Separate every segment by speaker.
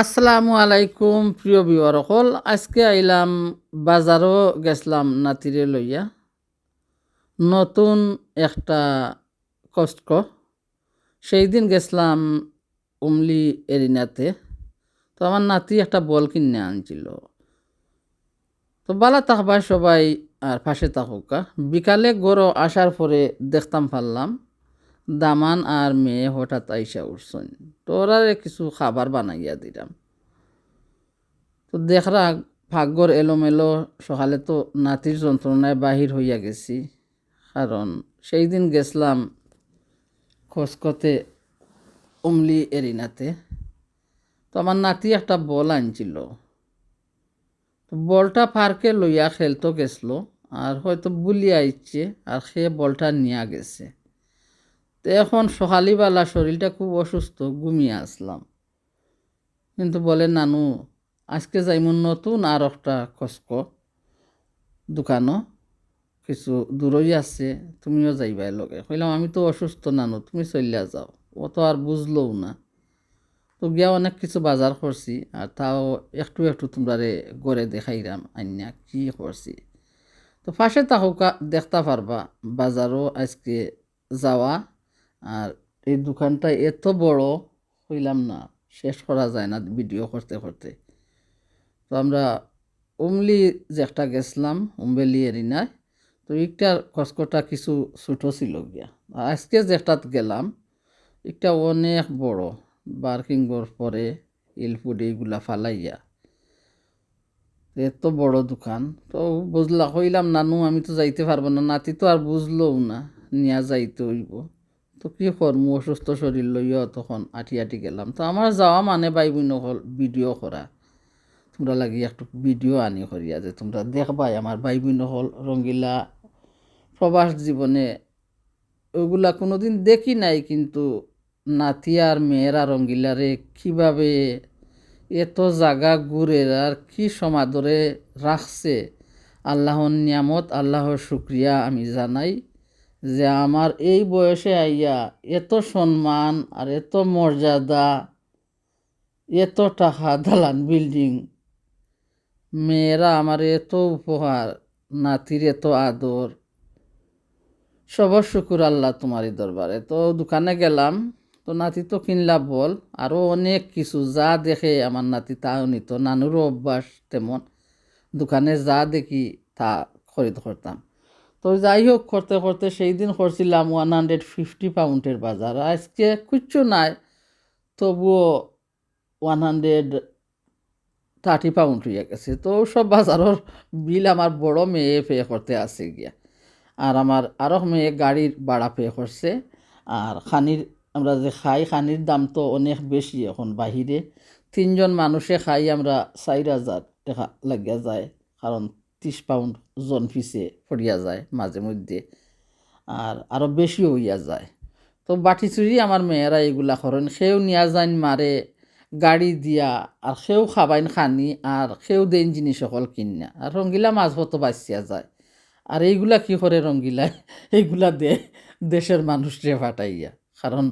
Speaker 1: আসসালামু আলাইকুম, প্রিয় বিওয়ার হল আজকে আইলাম বাজারও গেছলাম নাতিরে লইয়া। নতুন একটা কষ্ট সেই দিন গেছলাম উমলি এরিনাতে। তো আমার নাতি একটা বল কিনে আনছিল। তো বালা থাকবা সবাই আর পাশে থাকুকা বিকালে গড় আসার পরে দেখতাম পারলাম। দামান আর মেয়ে হঠাৎ আইসা উঠছেন। তো ওরা কিছু খাবার বানাইয়া দিলাম। তো দেখরা ভাগ্যর এলোমেলো সকালে তো নাতির যন্ত্রণায় বাহির হইয়া গেছি। কারণ সেই দিন গেছিলাম খসকতে উমলি এরিনাতে। তো আমার নাতি একটা বল আনছিল। তো বলটা পার্কে লইয়া খেলতো গেছিল আর হয়তো বুলি আইছে আর সে বলটা নিয়ে গেছে। তো এখন সকালবেলা শরীরটা খুব অসুস্থ, ঘুমিয়ে আসলাম। কিন্তু বলে, নানু, আজকে যাইমন নতুন আর একটা কষ্ট দোকানও। কিছু দূরই আছে, তুমিও যাইবাই লগে। কইলাম, আমি তো অসুস্থ নানু, তুমি চলিয়া যাও। ও তো আর বুঝলও না। তো গিয়া অনেক কিছু বাজার করছি আর তাও একটু একটু তোমরারে গড়ে দেখাইলাম আইনা কি করছি। তো পাশে তাহকা দেখতে পারবা, বাজারও আজকে যাওয়া আর এই দোকানটা এত বড়, হইলাম না। শেষ করা যায় না ভিডিও করতে করতে। তো আমরা উমলি যে একটা গেছিলাম উমবেলি এরিনায় তো একটার কসকটা কিছু ছোটো ছিল গিয়া। আজকে যেটাত গেলাম, একটা অনেক বড় বার্কিংগর পরে ইলফুড এইগুলা ফালাইয়া। এত বড় দোকান, তো বুঝলা কইলাম নানু, আমি তো যাইতে পারব না। নাতি তো আর বুঝলও না, নিয়া যাইতে হইব। তো কি করমু অসুস্থ শরীর লইয়া তখন আটি আটি গেলাম। তো আমার যাওয়া মানে বাই বোন হল ভিডিও করা তোমরা লাগি একটু ভিডিও আনি করিয়া যে তোমরা দেখবাই আমার ভাই বোন হল রঙ্গিলা প্রবাস জীবনে ওগুলা কোনোদিন দেখি নাই কিন্তু নাতি আর মেয়েরা রঙ্গিলারে কীভাবে এত জাগা ঘুরে আর কি সমাদরে রাখছে আল্লাহর নিয়ামত আল্লাহর শুক্রিয়া আমি জানাই। যে আমার এই বয়সে আইয়া এত সম্মান আর এত মর্যাদা, এত টাকা দালান বিল্ডিং মেয়েরা আমার এত উপহার, নাতির এত আদর। সবর শুকুর আল্লাহ তোমারই দরবারে। তো দোকানে গেলাম, তো নাতি তো কিনলা বল আরও অনেক কিছু যা দেখে আমার নাতি তাও নিত। নানুরও অভ্যাস তেমন। দোকানে যা দেখি তা খরিদ করতাম। তো যাই হোক করতে করতে সেই দিন করছিলাম ওয়ান হান্ড্রেড ফিফটি পাউন্ডের বাজার। আজকে কিচ্ছু নাই, তবুও ওয়ান হান্ড্রেড থার্টি পাউন্ড হইয়া গেছে। তো সব বাজারের বিল আমার বড় মেয়ে পে করতে আসে গিয়া। আর আমার আরও মেয়ে গাড়ির ভাড়া পে করছে। আর খানির, আমরা যে খাই, খানির দাম তো অনেক বেশি এখন বাহিরে। তিনজন মানুষে খাই, আমরা চার হাজার টাকা লাগিয়া যায়। কারণ ত্রিশ পাউন্ড জন পিছে পড়িয়া যায় মাঝে মধ্যে, আর আরও বেশি হইয়া যায়। তো বাটি চুরি আমার মেয়েরা এগুলা করেন, সেও নিয়া যান মারে, গাড়ি দিয়া, আর সেও খাবাইন খানি, আর সেও দেন জিনিস সকল কিনা আর রঙ্গিলা মাছ মতো বাঁচিয়া যায়। আর এইগুলা কি করে রঙ্গিলা? এইগুলা দে, দেশের মানুষরে ফাটাইয়া, কারণ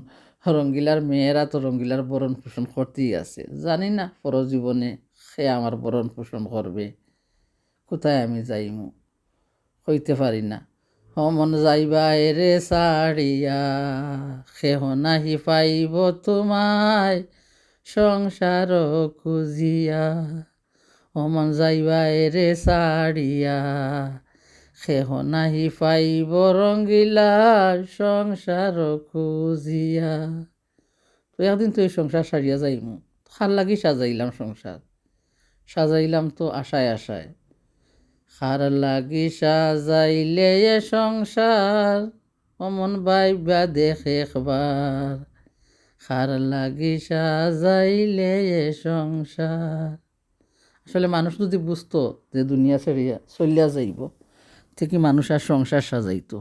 Speaker 1: রঙ্গিলার মেয়েরা তো রঙ্গিলার বরণ পোষণ করতেই আছে। জানি না, পরজীবনে সে আমার বরণ পোষণ করবে। কোথায় আমি যাইমু? হইতে পারি না। হমন যাইবা এরে সাড়িয়া, সেহ নাহি পাইব তোমায় সংসার খুঁজিয়া। হমন যাইবা এরে সাড়িয়া, সেহ নাহি পাইব রঙ্গিলা সংসার খুঁজিয়া। তো একদিন তো এই সংসার সারিয়া যাইমু। খার লাগি সাজাইলাম সংসার। সাজাইলাম তো আশায় আশায়। খার লাগি সাজাইলে এ সংসার, অমন বাইবা দেখে একবার। খার লাগি সাজাইলে এ সংসার। আসলে মানুষ যদি বুঝতো যে দুনিয়া ছেড়িয়া চলিয়া যাইব থেকে মানুষ আর সংসার সাজাইতো।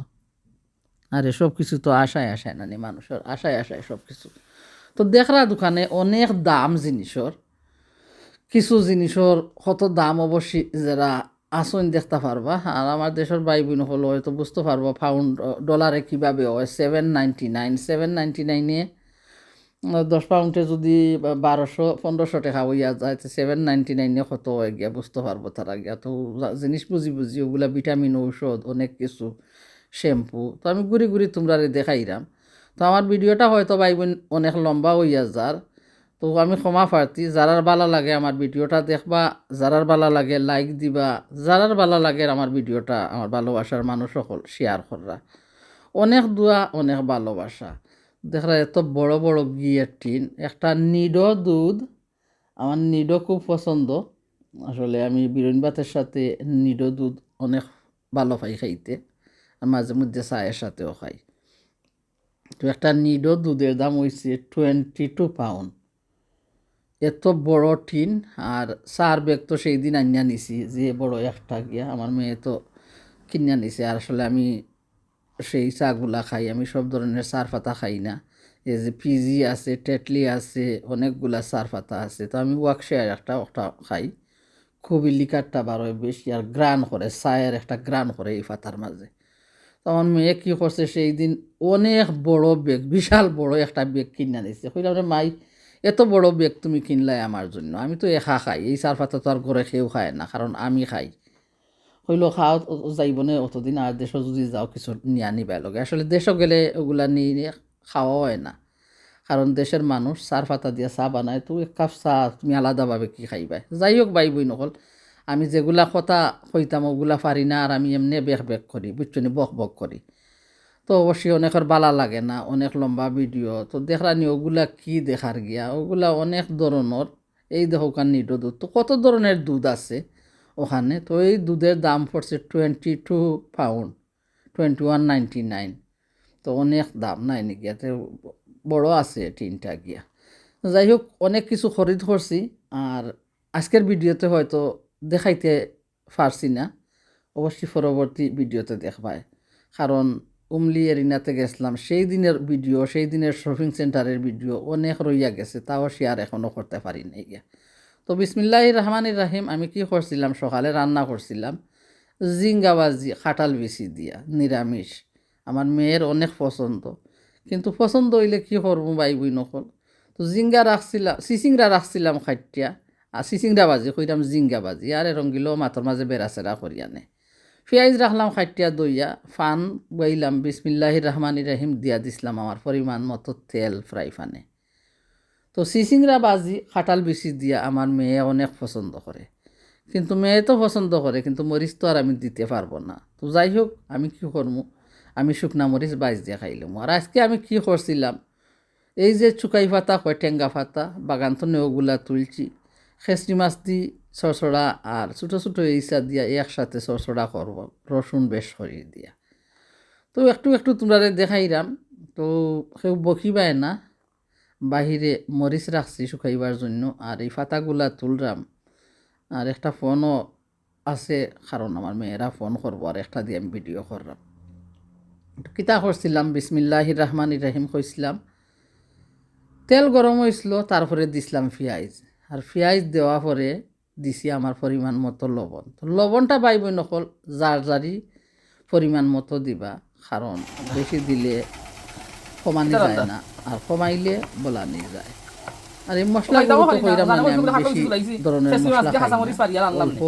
Speaker 1: আর এসব কিছু তো আশায় আশায় নানি, মানুষের আশায় আশায় সব কিছু। তো দেখরা দোকানে অনেক দাম জিনিসর। কিছু জিনিসর কত দাম অবশ্যই যারা আসন দেখতে পারবা। আর আমার দেশের ভাই বোন হলো হয়তো বুঝতে পারব পাউন্ড ডলারে কীভাবে হয়? Seven ninety nine seven ninety নাইনে দশ পাউন্ডে যদি বারোশো, পনেরোশো টাকা হইয়া যায়, তো সেভেন নাইনটি নাইনে কত হয়ে গিয়া বুঝতে পারব তারা গিয়া। তো জিনিস বুঝি বুঝি, ওগুলা ভিটামিন ঔষধ, অনেক কিছু শ্যাম্পু তো আমি ঘুরি ঘুরি তোমরা দেখাইরাম। তো আমার ভিডিওটা হয়তো ভাই বোন অনেক লম্বা হইয়া যার। তো আমি ক্ষমা প্রার্থী, যারার বালা লাগে আমার ভিডিওটা দেখবা, যারার বালা লাগে লাইক দিবা, যারার বালা লাগে আমার ভিডিওটা, আমার ভালোবাসার মানুষ সকল শেয়ার কররা। অনেক দোয়া, অনেক ভালোবাসা। দেখরা এত বড় বড় গিয়ের টিন একটা নিডো দুধ, আমার নিডো খুব পছন্দ। আসলে আমি বিরন ভাতের সাথে নিডো দুধ অনেক ভালো পাই খাইতে মাঝে মধ্যে চায়ের সাথেও খাই। তো একটা নিডো দুধের দাম হয়েছে টোয়েন্টি টু পাউন্ড এত বড় টিন আর চার ব্যাগ তো সেই দিন আনিয়া নিছি, যে বড় একটা গিয়া আমার মেয়ে তো কিনিয়া নিছে। আর আসলে আমি সেই চাগুলা খাই, আমি সব ধরনের চার পাতা খাই না। এই যে পিজি আছে টেটলি আছে, অনেকগুলা চার পাতা আছে। তো আমি ওয়াকশেয়ার একটা একটা খাই, খুবই লিকারটা বারোয় বেশি, আর গ্রান করে সায়ের একটা গ্রান করে এই পাতার মাঝে। তো আমার মেয়ে কী করছে, সেই দিন অনেক বড় বেগ বিশাল বড় একটা বেগ কিনে নিছে। কইলাম রে, মাই এত বড় বেগ তুমি কিনলাই আমার জন্য। আমি তো একা খাই। এই চার পাতা তো আর ঘরে খেয়েও খায় না, কারণ আমি খাই। হইল খাওয়া যাইব না অতদিন আর দেশও যদি যাও কিছু নিয়ে আনিবাই লগে। আসলে দেশও গেলে ওগুলা নিয়ে খাওয়া হয় না। কারণ দেশের মানুষ চার পাতা দিয়ে চা বানায়, তো এক কাপ চা তুমি আলাদাভাবে কি খাইবাই? যাই হোক বাই বই নকল আমি যেগুলা কথা কইতাম ওগুলা পারি না, আর আমি এমনি বেক বেক করি বুঝছনি বক বক করি। তো অবশ্যই অনেকের বালা লাগে না, অনেক লম্বা ভিডিও। তো দেখরানি ওগুলা কি দেখার গিয়া? ওগুলা অনেক ধরনের এই দেখো কান নিটো দুধ। তো কত ধরনের দুধ আছে ওখানে? তো এই দুধের দাম পড়ছে twenty two pound twenty one ninety nine তো অনেক দাম, নাই নাকি এতে বড় আছে তিনটা গিয়া। যাই হোক, অনেক কিছু খরিদ করছি আর আজকের ভিডিওতে হয়তো দেখাইতে পারছি না। অবশ্যই পরবর্তী ভিডিওতে দেখবায় কারণ উমলি এরিনাতে গেছিলাম, সেই দিনের ভিডিও, সেই দিনের শপিং সেন্টারের ভিডিও অনেক রইয়া গেছে, তাও শেয়ার এখনও করতে পারি নাই গিয়া। তো বিসমিল্লাহ রহমান রাহিম, আমি কি করছিলাম? সকালে রান্না করছিলাম, জিঙ্গাবাজি, খাটাল বেশি দিয়া, নিরামিষ। আমার মেয়ের অনেক পছন্দ, কিন্তু পছন্দ হইলে কি করব বাই বই নকল তো জিঙ্গা রাখছিলাম চিচিংরা রাখছিলাম খাইটিয়া, আর চিচিংরা বাজি কইরাম জিঙ্গা বাজি আর রঙ্গিলো মাথার মাঝে বেড়াচেরা করি আনে পেঁয়াজ রাখলাম খাটিয়া দইয়া, ফান বইলাম বিসমিল্লাহ রহমান রাহিম দিয়া দিছিলাম আমার পরিমাণ মতো তেল ফ্রাই ফানে তো চিচিংরা বাজি, খাটাল বেশি দিয়া আমার মেয়ে অনেক পছন্দ করে। কিন্তু মেয়ে তো পছন্দ করে, কিন্তু মরিচ তো আর আমি দিতে পারব না। তো যাই হোক, আমি কি করব আমি শুকনা মরিচ বাইজ দিয়ে খাইলাম আর আজকে আমি কি করছিলাম? এই যে চুকাই পাতা, কয় টেঙ্গা পাতা, বাগান তো নেওগুলা তুলছি। খেসরি মাছ দি চরচড়া আর ছোটো ছোটো ইসা দিয়া একসাথে চরচড়া করব, রসুন বেশ করিয়ে দিয়া। তো একটু একটু তোমরা দেখাইরাম, তো কেউ বকিবাই না, বাহিরে মরিচ রাখছি শুকাইবার জন্য, আর এই পাতাগুলা তুলরাম। আর একটা ফোনও আছে, কারণ আমার মেয়েরা ফোন করব, আর একটা দিয়ে আমি ভিডিও করলাম কিতা করছিলাম বিসমিল্লাহ রহমান রাহিম কইছিলাম। তেল গরম হয়েছিল তারপরে দিছিলাম পেঁয়াজ আর পেঁয়াজ দেওয়া পরে দিছি আমার পরিমাণ মতো লবণ। তো লবণটা বাইব নকল যার যারি পরিমাণ মতো দিবা কারণ বেশি দিলে কমানি যায় না আর কমাইলে বলানি যায় আর এই মশলা কইরা মানে আমি বেশি ধরনের মশলা খাই। অল্প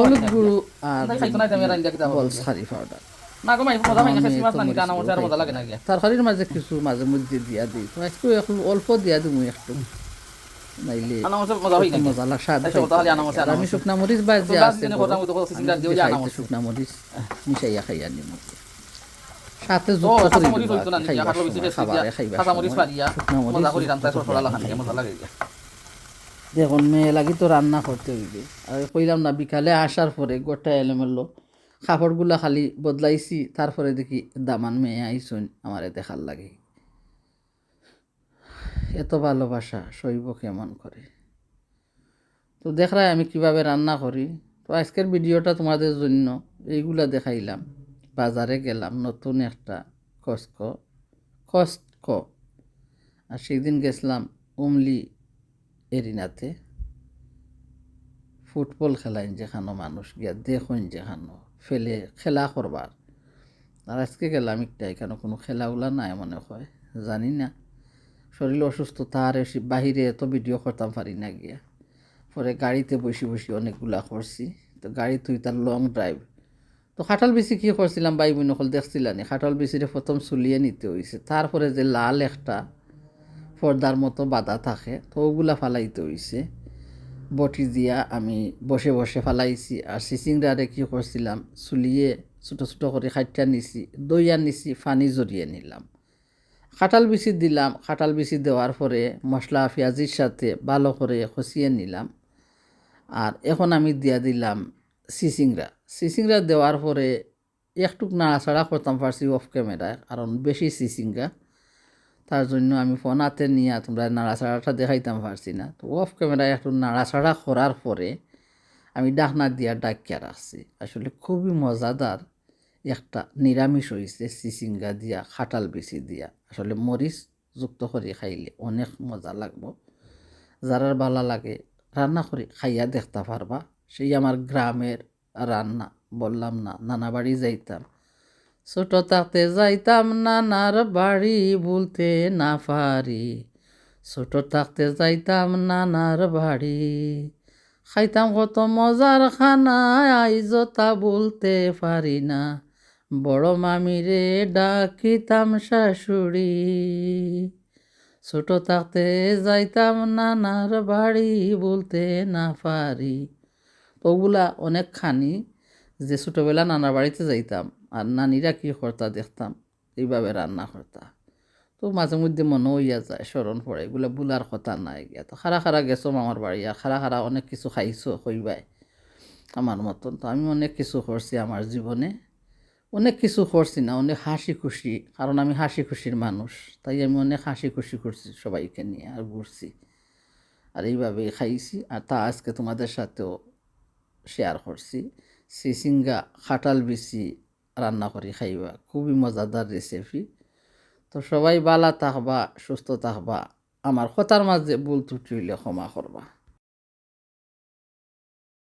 Speaker 1: হলুদ গুঁড়ো আর
Speaker 2: তাই খাইতো না, তাই আমি আর আইন্দা কিতাব
Speaker 1: বলস
Speaker 2: বলছি।
Speaker 1: খারি পাউডার। তরকারির মাঝে কিছু মাঝে মধ্যে দিয়া দিই তো একটু অল্প দিয়া দিই একটু। নাইলে
Speaker 2: মজা
Speaker 1: লাগ আমি শুকনা মরিচ যে আছে। শুকনা মরিচ মিশাইয়া খাইয়া নিমু সাথে যুক্ত করে খাবারে শুকনা মরিচ
Speaker 2: মজা লাগে
Speaker 1: দেখুন মেয়ে লাগি তো রান্না করতে হইবে আর কইলাম না বিকালে আসার পরে গোটা এলোমেলো কাপড়গুলা খালি বদলাইছি তারপরে দেখি দামান মেয়ে আইসুন আমারে দেখার লাগে এত ভালোবাসা সইব কেমন করে? তো দেখরাই আমি কীভাবে রান্না করি। তো আজকের ভিডিওটা তোমাদের জন্য এইগুলা দেখাইলাম। বাজারে গেলাম, নতুন একটা কস্ক কস্ক আর সেদিন গেছিলাম উমলি এরিনাতে। ফুটবল খেলাইন যেখানো মানুষ গিয়া দেখুন যেখানো, ফেলে, খেলা করবার। আর আজকে গেলাম একটা এখানে কোনো খেলাগুলা নাই মনে হয়, জানি না। শরীর অসুস্থতা আর এসে বাহিরে এত ভিডিও করতাম পারি না গিয়া। পরে গাড়িতে বসে বসে অনেকগুলা করছি। তো গাড়ি তুই তার লং ড্রাইভ তো খাটাল বেশি কি করছিলাম বাই বোন নকল দেখছিলানি খাটাল বেশিরে প্রথম চুলিয়ে নিতে হয়েছে তারপরে যে লাল একটা পর্দার মতো বাধা থাকে, তো ওগুলা ফালাইতে হয়েছে বটি দিয়া আমি বসে বসে ফালাইছি। আর সিচিংরারে কি করছিলাম, চুলিয়ে ছোটো ছোটো করে খাইটা নিছি, দইয়া নিছি ফানি জড়িয়ে নিলাম। খাটাল বিচি দিলাম, খাটাল বিচি দেওয়ার পরে মশলা, পেঁয়াজির সাথে ভালো করে খসিয়ে নিলাম। আর এখন আমি দিয়া দিলাম সিসিংরা সিসিংরা দেওয়ার পরে একটুক নাড়াচাড়া করতাম পারছি অফ ক্যামেরায় কারণ বেশি সিসিংরা তার জন্য আমি ফোন হাতে নিয়ে তোমরা নাড়াচাড়াটা দেখাইতাম পারছি না। তো অফ ক্যামেরায় একটু নাড়াচাড়া করার পরে আমি ডাকনা দিয়া ডাকিয়া রাখছি। আসলে খুবই মজাদার একটা নিরামিষ হয়েছে চিচিঙ্গা দিয়া, খাটাল বেশি দিয়া। আসলে মরিচ যুক্ত করে খাইলে অনেক মজা লাগবো। যারার ভালো লাগে, রান্না করে খাইয়া দেখতে পারবা। সেই আমার গ্রামের রান্না, বললাম না, নানা বাড়ি যাইতাম। ছোট থাকতে যাইতাম, নানার বাড়ি বলতে না পারি। ছোট থাকতে যাইতাম, নানার বাড়ি। খাইতাম কত মজার খানা, আইজ তা বলতে পারি না। বড় মামিরে ডাকিতাম শাশুড়ি। ছোট থাকতে যাইতাম নানার বাড়ি বলতে না পারি। ওগুলা অনেক খানি যে ছোটোবেলা নানার বাড়িতে যাইতাম আর নানিরা কি করতা দেখতাম, এইভাবে রান্না করতা। তো মাঝে মধ্যে মনে হইয়া যায়, স্মরণ পড়ে, এগুলো বুলার কথা নাই গিয়া। তো খারা খারা গেছো মামার বাড়ি, আর খারা খারা অনেক কিছু খাইছো কইবাই আমার মতন। তো আমি অনেক কিছু করছি আমার জীবনে। অনেক কিছু করছি না, অনেক হাসি খুশি, কারণ আমি হাসি খুশির মানুষ, তাই আমি অনেক হাসি খুশি করছি সবাইকে নিয়ে আর ঘুরছি। আর এইভাবেই খাইছি, আর তা আজকে তোমাদের সাথেও শেয়ার করছি। সিসিঙ্গা খাটাল বিচি রান্না করে খাইবা, খুবই মজাদার রেসিপি তো সবাই বালা থাকবা, সুস্থ থাকবা, আমার কথার মাঝে ভুল ত্রুটি হইলে ক্ষমা করবা।